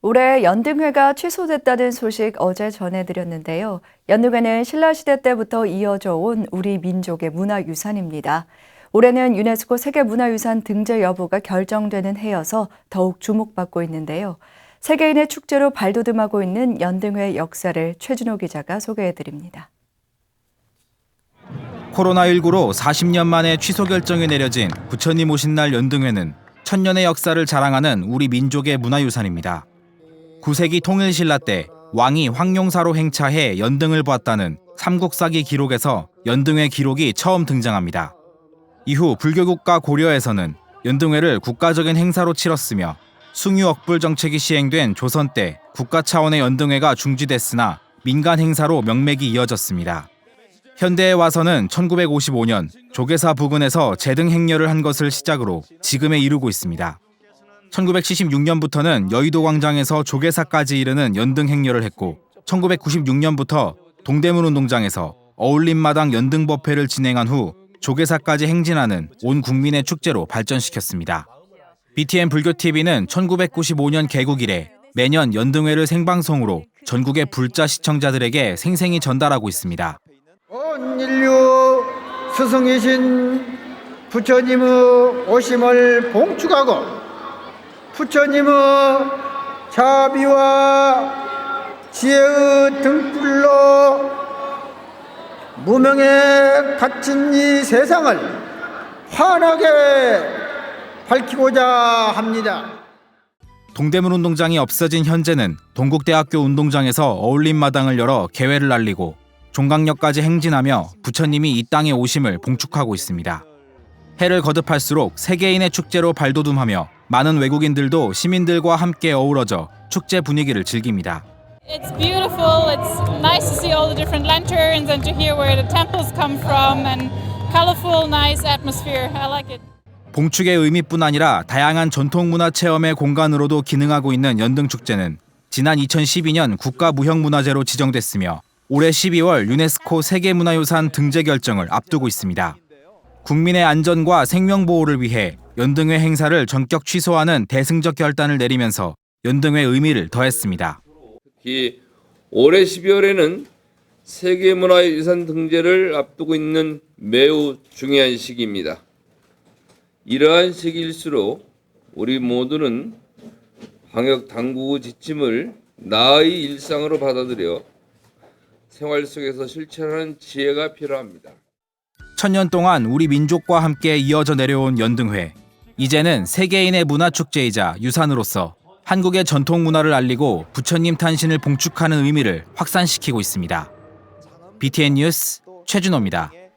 올해 연등회가 취소됐다는 소식 어제 전해드렸는데요. 연등회는 신라시대 때부터 이어져 온 우리 민족의 문화유산입니다. 올해는 유네스코 세계문화유산 등재 여부가 결정되는 해여서 더욱 주목받고 있는데요. 세계인의 축제로 발돋움하고 있는 연등회 역사를 최준호 기자가 소개해드립니다. 코로나19로 40년 만에 취소 결정이 내려진 부처님 오신 날 연등회는 천년의 역사를 자랑하는 우리 민족의 문화유산입니다. 9세기 통일신라 때 왕이 황룡사로 행차해 연등을 보았다는 삼국사기 기록에서 연등회 기록이 처음 등장합니다. 이후 불교국가 고려에서는 연등회를 국가적인 행사로 치렀으며 숭유억불 정책이 시행된 조선 때 국가 차원의 연등회가 중지됐으나 민간 행사로 명맥이 이어졌습니다. 현대에 와서는 1955년 조계사 부근에서 제등 행렬을 한 것을 시작으로 지금에 이르고 있습니다. 1976년부터는 여의도 광장에서 조계사까지 이르는 연등 행렬을 했고 1996년부터 동대문 운동장에서 어울림마당 연등 법회를 진행한 후 조계사까지 행진하는 온 국민의 축제로 발전시켰습니다. BTN 불교TV는 1995년 개국 이래 매년 연등회를 생방송으로 전국의 불자 시청자들에게 생생히 전달하고 있습니다. 온 인류 스승이신 부처님의 오심을 봉축하고 부처님의 자비와 지혜의 등불로 무명에 갇힌 이 세상을 환하게 밝히고자 합니다. 동대문 운동장이 없어진 현재는 동국대학교 운동장에서 어울림 마당을 열어 개회를 알리고 종강역까지 행진하며 부처님이 이 땅에 오심을 봉축하고 있습니다. 해를 거듭할수록 세계인의 축제로 발돋움하며 많은 외국인들도 시민들과 함께 어우러져 축제 분위기를 즐깁니다. It's beautiful. It's nice to see all the different lanterns and to hear where the temples come from and colorful, nice atmosphere. I like it. 봉축의 의미뿐 아니라 다양한 전통 문화 체험의 공간으로도 기능하고 있는 연등 축제는 지난 2012년 국가 무형 문화재로 지정됐으며 올해 12월 유네스코 세계문화유산 등재 결정을 앞두고 있습니다. 국민의 안전과 생명 보호를 위해 연등회 행사를 전격 취소하는 대승적 결단을 내리면서 연등회 의미를 더했습니다. 특히 올해 12월에는 세계문화유산 등재를 앞두고 있는 매우 중요한 시기입니다. 이러한 시기일수록 우리 모두는 방역 당국의 지침을 나의 일상으로 받아들여 생활 속에서 실천하는 지혜가 필요합니다. 천년 동안 우리 민족과 함께 이어져 내려온 연등회. 이제는 세계인의 문화축제이자 유산으로서 한국의 전통 문화를 알리고 부처님 탄신을 봉축하는 의미를 확산시키고 있습니다. BTN 뉴스 최준호입니다.